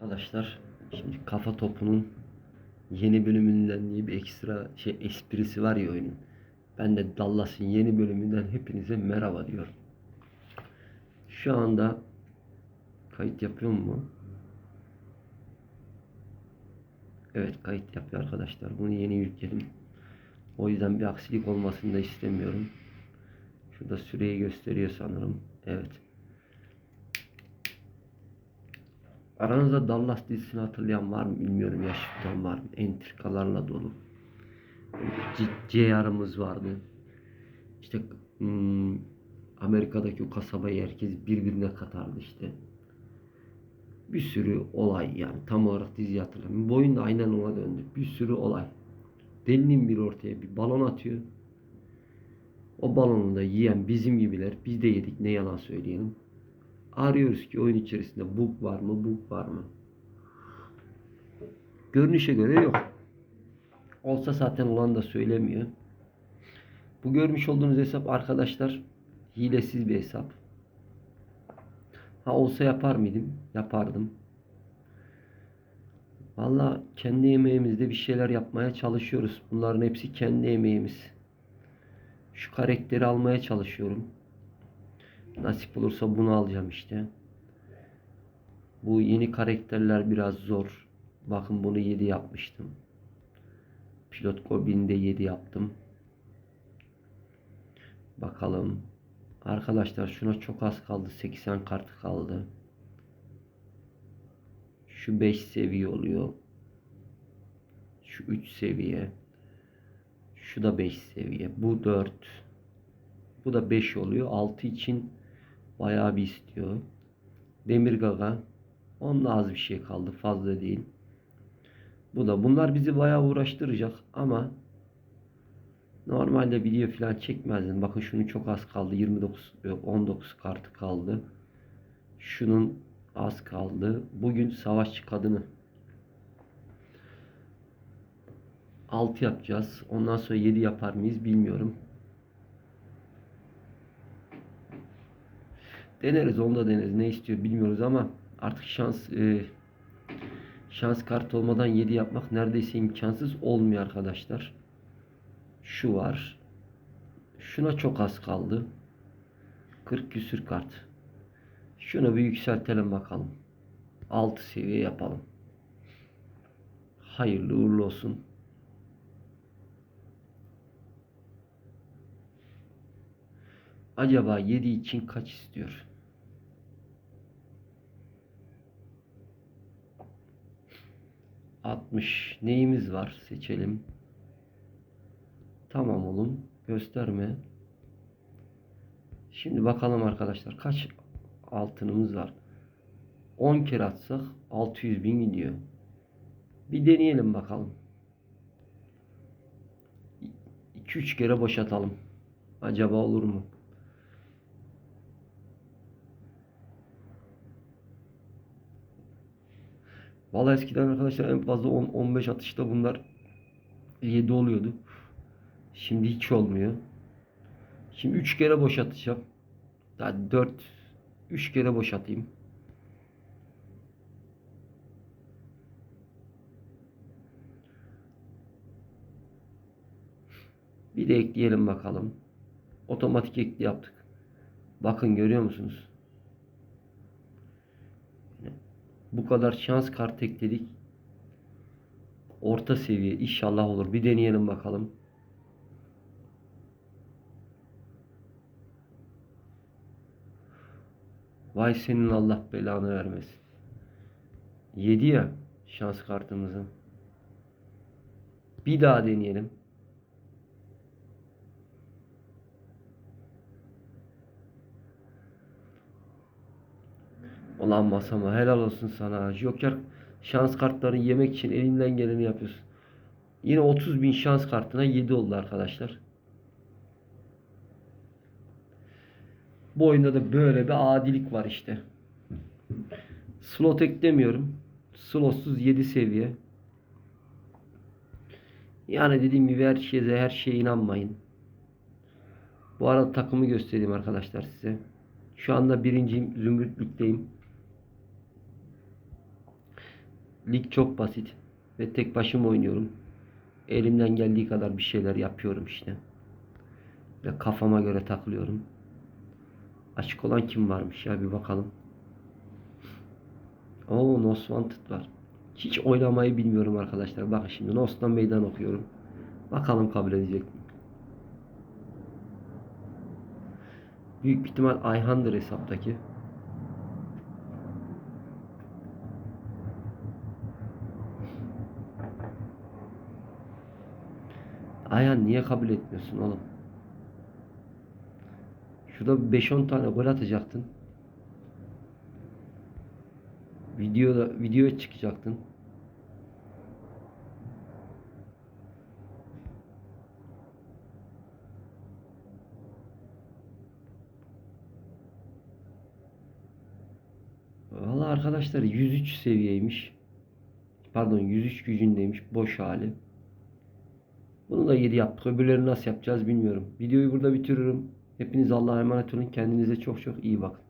Arkadaşlar şimdi kafa topunun yeni bölümünden diye bir ekstra şey esprisi var ya oyunun. Ben de Dallas'ın yeni bölümünden hepinize merhaba diyorum. Şu anda kayıt yapıyor mu? Evet kayıt yapıyor arkadaşlar. Bunu yeni yükledim. O yüzden bir aksilik olmasını da istemiyorum. Şurada süreyi gösteriyor sanırım. Evet. Aranızda Dallas dizisini hatırlayan var mı bilmiyorum. Yaş tutan var mı? Entrikalarla dolu. CR'ımız vardı. İşte hmm, Amerika'daki o kasabayı herkes birbirine katardı işte. Bir sürü olay yani tam olarak diziyi hatırlamıyorum. Bu oyun da aynen ona döndü. Bir sürü olay. Delinin bir ortaya bir balon atıyor. O balonu da yiyen bizim gibiler. Biz de yedik ne yalan söyleyelim. Arıyoruz ki oyun içerisinde bug var mı, bug var mı? Görünüşe göre yok. Olsa zaten olan da söylemiyor. Bu görmüş olduğunuz hesap arkadaşlar hilesiz bir hesap. Ha olsa yapar mıydım? Yapardım. Valla kendi emeğimizde bir şeyler yapmaya çalışıyoruz. Bunların hepsi kendi emeğimiz. Şu karakteri almaya çalışıyorum. Nasip olursa bunu alacağım işte. Bu yeni karakterler biraz zor. Bakın bunu 7 yapmıştım. Pilot Goblin'i de 7 yaptım. Bakalım. Arkadaşlar şuna çok az kaldı. 80 kartı kaldı. Şu 5 seviye oluyor. Şu 3 seviye. Şu da 5 seviye. Bu 4. Bu da 5 oluyor. 6 için bayağı bir istiyor. Demir Gaga. Onun da az bir şey kaldı. Fazla değil. Bu da. Bunlar bizi bayağı uğraştıracak ama normalde video falan çekmezdim. Bakın şunun çok az kaldı. 29 yok 19 kartı kaldı. Şunun az kaldı. Bugün savaşçı kadını 6 yapacağız. Ondan sonra 7 yapar mıyız bilmiyorum. Deneriz onu da deneriz. Ne istiyor bilmiyoruz ama artık şans e, şans kart olmadan 7 yapmak neredeyse imkansız olmuyor arkadaşlar. Şu var. Şuna çok az kaldı. 40 küsür kart. Şunu bir yükseltelim bakalım. 6 seviye yapalım. Hayırlı uğurlu olsun. Acaba 7 için kaç istiyor? Altmış neyimiz var seçelim. Tamam oğlum gösterme. Şimdi bakalım arkadaşlar kaç altınımız var. 10 kere atsak 600 bin gidiyor. Bir deneyelim bakalım. 2-3 kere boşatalım. Acaba olur mu? Vallahi eskiden arkadaşlar en fazla 10-15 atışta bunlar 7 oluyordu. Şimdi hiç olmuyor. Şimdi 3 kere boş atacağım. Daha 4 3 kere boş atayım. Bir de ekleyelim bakalım. Otomatik ekli yaptık. Bakın görüyor musunuz? Bu kadar şans kart ekledik. Orta seviye inşallah olur. Bir deneyelim bakalım. Vay senin Allah belanı vermesin. 7 ya şans kartımızı. Bir daha deneyelim. Ulan masama helal olsun sana. Joker şans kartlarını yemek için elinden geleni yapıyorsun. Yine 30 bin şans kartına 7 oldu arkadaşlar. Bu oyunda da böyle bir adilik var işte. Slot eklemiyorum. Slotsuz 7 seviye. Yani dediğim gibi her şeye her şeye inanmayın. Bu arada takımı göstereyim arkadaşlar size. Şu anda birinci zümrütlükteyim. Lig çok basit ve tek başıma oynuyorum. Elimden geldiği kadar bir şeyler yapıyorum işte. Ve kafama göre takılıyorum. Açık olan kim varmış ya bir bakalım. Oo Most Wanted var. Hiç oynamayı bilmiyorum arkadaşlar. Bakın şimdi Nost'tan meydan okuyorum. Bakalım kabul edecek mi? Büyük ihtimal Ayhan'dır hesaptaki. Ayhan niye kabul etmiyorsun oğlum? Şurada 5-10 tane gol atacaktın. Videoda videoya çıkacaktın. Valla arkadaşlar 103 seviyeymiş. Pardon 103 gücündeymiş boş hali. Bunu da 7 yaptık. Öbürleri nasıl yapacağız bilmiyorum. Videoyu burada bitiriyorum. Hepiniz Allah'a emanet olun. Kendinize çok çok iyi bakın.